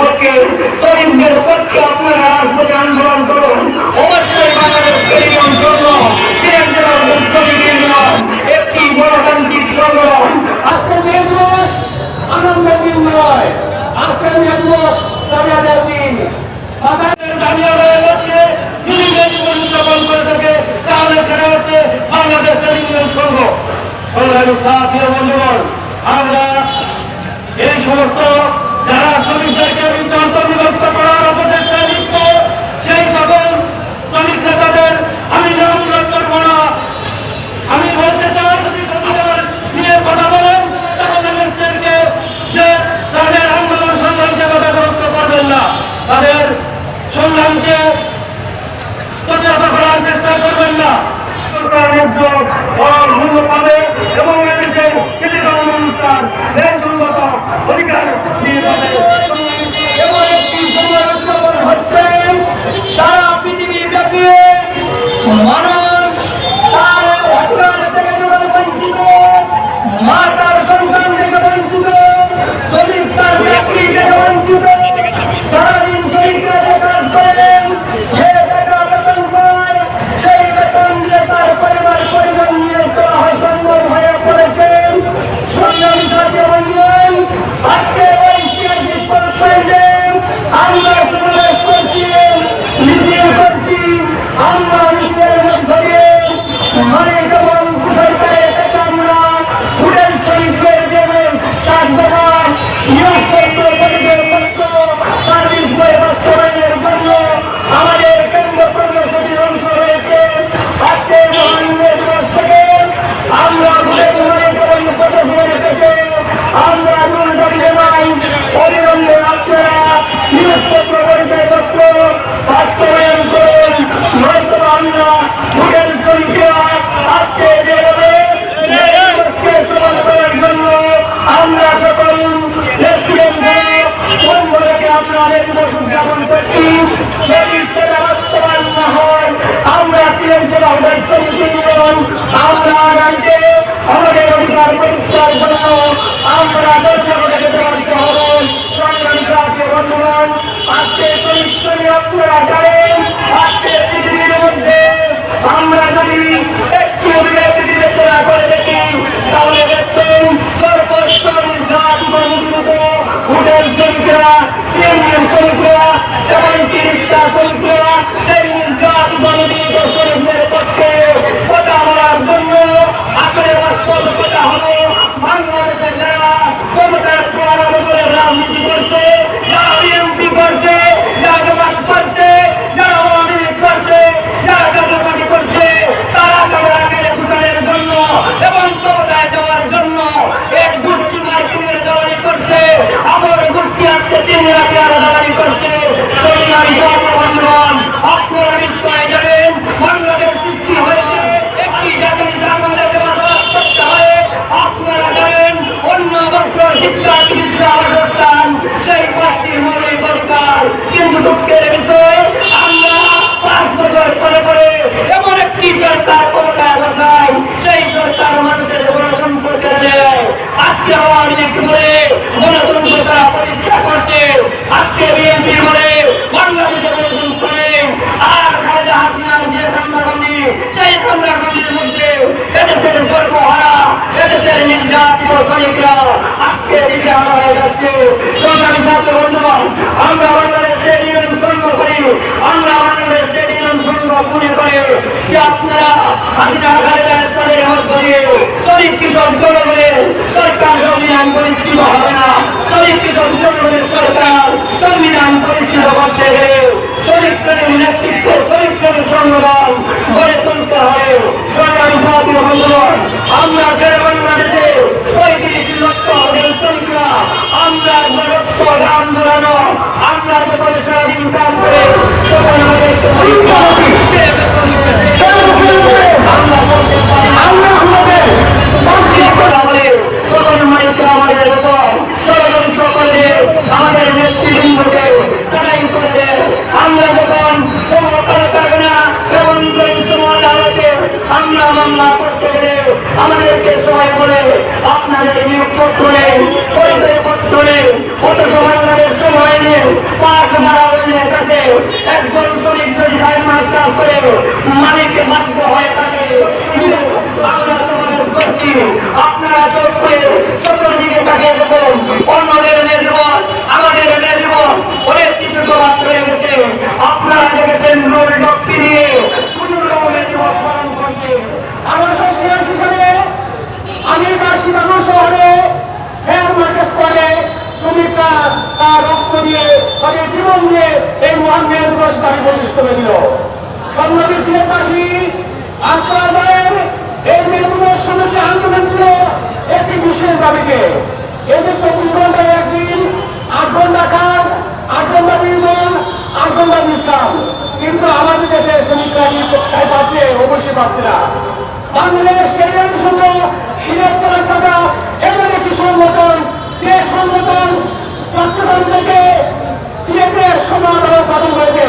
পক্ষে শরীফদের পক্ষে আপনারা প্রতি আন্দোলন করুন। অবশ্যই বাংলাদেশের জন্য একটি গণতান্ত্রিক সংগঠন। আজকে মে দিবস আনন্দের দিন নয়। আজকে মে দিবস দাবিয়াদের দিন। দাবিয়া হয়ে যাচ্ছে যদি মে দিবস উদযাপন করে থাকে তাহলে সেটা হচ্ছে বাংলাদেশ টেলিভিশন সংঘ। আমরা এই সমস্ত যারা শ্রমিকদেরকে বিধ্বস্ত করার অপচেষ্টা লিপ্ত সেই সকল শ্রমিক নেতাদের আমি নিয়ন্ত্রণ করব না। আমি বলতে চাই, যদি নিয়ে কথা বলেন, তাহলে যে তাদের আন্দোলন সংগ্রামকে বাধাগ্রস্ত করবেন না, তাদের সংগ্রামকে প্রতিহত করার চেষ্টা করবেন না। সরকার ন্যায্য এবং এদেশের কৃতিকর্ম এই সঙ্গত অধিকার Gracias. na cara সংগ্রামী ছাত্র বন্ধুগণ, আমরা বাংলাদেশ স্টেডিয়াম সংগ্রহ করি, আমরা বাংলাদেশ স্টেডিয়াম সংগ্রহ করে করে যে আপনারা হাজিরা খালেদা স্থানের মত করে শরীর কৃষক জনগণের সরকার সংবিধান পরিচিত হবে বাংলাদেশে আমাদেরকে সহায় করে আপনাদের নিয়োগ করে পরিচয় করে কত সময় আমাদের সময় নিয়ে পাঁচ মারা উল্লেখ তাকে একজন শ্রমিক যদি সাড়ে মাস কাজ করে মালিককে বাধ্য হয়ে থাকে আপনারা চোখ করে চতুর্দিকে তাকিয়ে দাবিতে। এই যে চব্বিশ ঘন্টায় একদিন আট ঘণ্টা কাজ, আট ঘণ্টা বিনোদন আট ঘণ্টা বিশ্রাম। কিন্তু আমাদের দেশে শ্রমিকরা কোথায় পাচ্ছে? অবশ্যই পাচ্ছে না। বাংলাদেশ স্টেডিয়াম সংঘ সিলেট শাখা এমন একটি সংগঠন, যে সংগঠন চট্টগ্রাম থেকে সিলেটের আদালত গঠন হয়েছে।